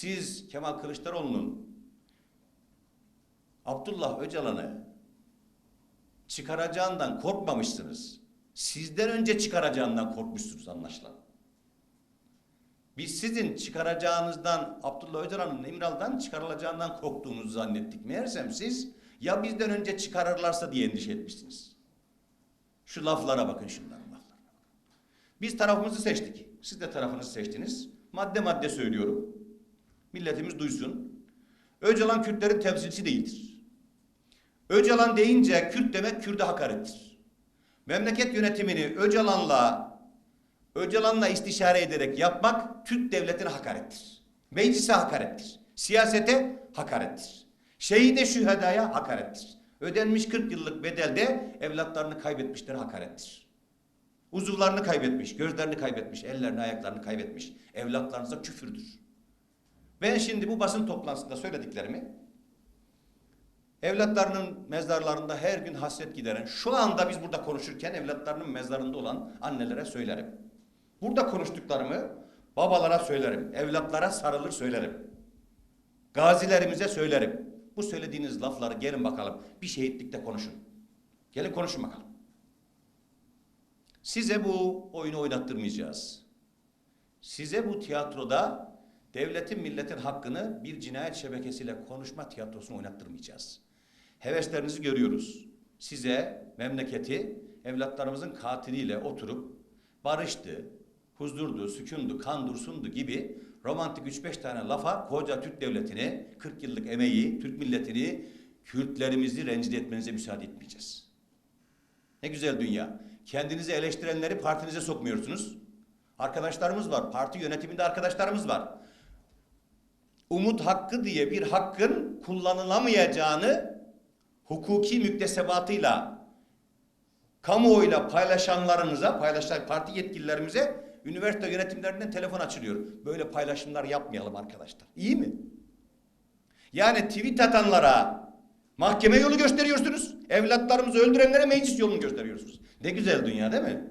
Siz Kemal Kılıçdaroğlu'nun Abdullah Öcalan'ı çıkaracağından korkmamışsınız. Sizden önce çıkaracağından korkmuşsunuz anlaşılan. Biz sizin çıkaracağınızdan Abdullah Öcalan'ın İmralı'dan çıkarılacağından korktuğunuzu zannettik. Meğersem siz ya bizden önce çıkarırlarsa diye endişe etmişsiniz. Şu laflara bakın şunların laflarına. Biz tarafımızı seçtik. Siz de tarafınızı seçtiniz. Madde madde söylüyorum. Milletimiz duysun. Öcalan Kürtlerin temsilcisi değildir. Öcalan deyince Kürt demek Kürt'e hakarettir. Memleket yönetimini Öcalan'la Öcalan'la istişare ederek yapmak Türk devletine hakarettir. Meclise hakarettir. Siyasete hakarettir. Şehide şühedaya hakarettir. Ödenmiş 40 yıllık bedelde evlatlarını kaybetmişlere hakarettir. Uzuvlarını kaybetmiş, gözlerini kaybetmiş, ellerini ayaklarını kaybetmiş. Evlatlarınıza küfürdür. Ben şimdi bu basın toplantısında söylediklerimi evlatlarının mezarlarında her gün hasret gideren, şu anda biz burada konuşurken evlatlarının mezarında olan annelere söylerim. Burada konuştuklarımı babalara söylerim, evlatlara sarılır söylerim. Gazilerimize söylerim. Bu söylediğiniz lafları gelin bakalım bir şehitlikte konuşun. Gelin konuşun bakalım. Size bu oyunu oynattırmayacağız. Size bu tiyatroda devletin milletin hakkını bir cinayet şebekesiyle konuşma tiyatrosunu oynattırmayacağız. Heveslerinizi görüyoruz. Size memleketi evlatlarımızın katiliyle oturup barıştı, huzurdu, sükundu, kan dursundu gibi romantik 3-5 tane lafa koca Türk devletini, 40 yıllık emeği, Türk milletini, Kürtlerimizi rencide etmenize müsaade etmeyeceğiz. Ne güzel dünya. Kendinizi eleştirenleri partinize sokmuyorsunuz. Arkadaşlarımız var. Parti yönetiminde arkadaşlarımız var. Umut hakkı diye bir hakkın kullanılamayacağını hukuki müktesebatıyla kamuoyuyla paylaşanlarınıza, paylaşan parti yetkililerimize üniversite yönetimlerinden telefon açılıyor. Böyle paylaşımlar yapmayalım arkadaşlar. İyi mi? Yani tweet atanlara mahkeme yolu gösteriyorsunuz. Evlatlarımızı öldürenlere meclis yolunu gösteriyorsunuz. Ne güzel dünya değil mi?